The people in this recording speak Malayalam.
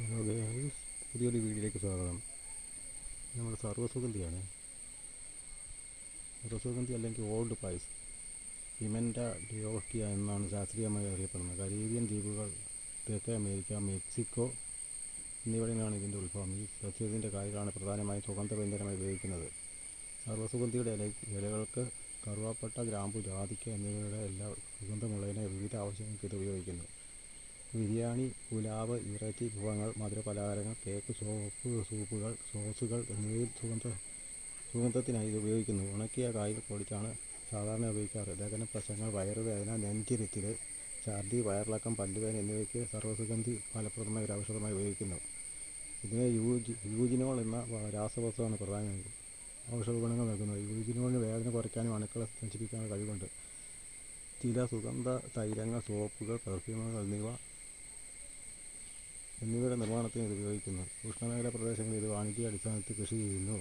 ഹലോ പുതിയൊരു വീഡിയോയിലേക്ക് സ്വാഗതം. നമ്മൾ സർവസുഗന്ധിയാണ് സർവസുഗന്ധി അല്ലെങ്കിൽ ഓൾഡ് പൈസ് ഹിമൻഡ ഡിയോക്കിയ എന്നാണ് ശാസ്ത്രീയമായി അറിയപ്പെടുന്നത്. കരീബിയൻ ദ്വീപുകൾ തെക്കേ അമേരിക്ക മെക്സിക്കോ എന്നിവിടങ്ങളിലാണ് ഇതിന്റെ ഉത്ഭവം. ഈ സസ്യത്തിന്റെ കായലാണ് പ്രധാനമായും സുഗന്ധവ്യഞ്ജനമായി ഉപയോഗിക്കുന്നത്. സർവസുഗന്ധിയുടെ ഇല ഇലകൾക്ക് കറുവാപ്പട്ട ഗ്രാമ്പു ജാതിക്ക എന്നിവയുടെ എല്ലാ സുഗന്ധമുള്ളതിനെ വിവിധ ആവശ്യങ്ങൾക്ക് ഇത് ഉപയോഗിക്കുന്നു. ബിരിയാണി പുലാവ് ഇറച്ചി വിഭവങ്ങൾ മധുരപലഹാരങ്ങൾ കേക്ക് സോപ്പ് സൂപ്പുകൾ സോസുകൾ എന്നിവയിൽ സുഗന്ധ സുഗന്ധത്തിനായി ഇത് ഉപയോഗിക്കുന്നു. ഉണക്കിയ കായൽ പൊടിച്ചാണ് സാധാരണ ഉപയോഗിക്കാറ്. ദഹന പ്രശ്നങ്ങൾ വയറുവേദന നെഞ്ചിരിച്ചിൽ ഛർദി വയറിളക്കം പല്ലുവേദന എന്നിവയ്ക്ക് സർവസുഗന്ധി ഫലപ്രദമായ ഒരു ഔഷധമായി ഉപയോഗിക്കുന്നു. ഇതിന് യൂജി യൂജിനോൾ എന്ന രാസവസ്തുവാണ് പ്രധാനമായും ഔഷധ ഗുണങ്ങൾ നൽകുന്നത്. യൂജിനോളിന് വേദന കുറയ്ക്കാനും അണുക്കളെ നശിപ്പിക്കാനും കഴിവുണ്ട്. ചില സുഗന്ധ തൈലങ്ങൾ സോപ്പുകൾ പെർഫ്യൂമുകൾ എന്നിവ എന്നിവയുടെ നിർമ്മാണത്തിന് ഇത് ഉപയോഗിക്കുന്നു. ഉഷ്ണമേഖല പ്രദേശങ്ങളിൽ ഇത് വാണിജ്യ അടിസ്ഥാനത്തിൽ കൃഷി ചെയ്യുന്നു.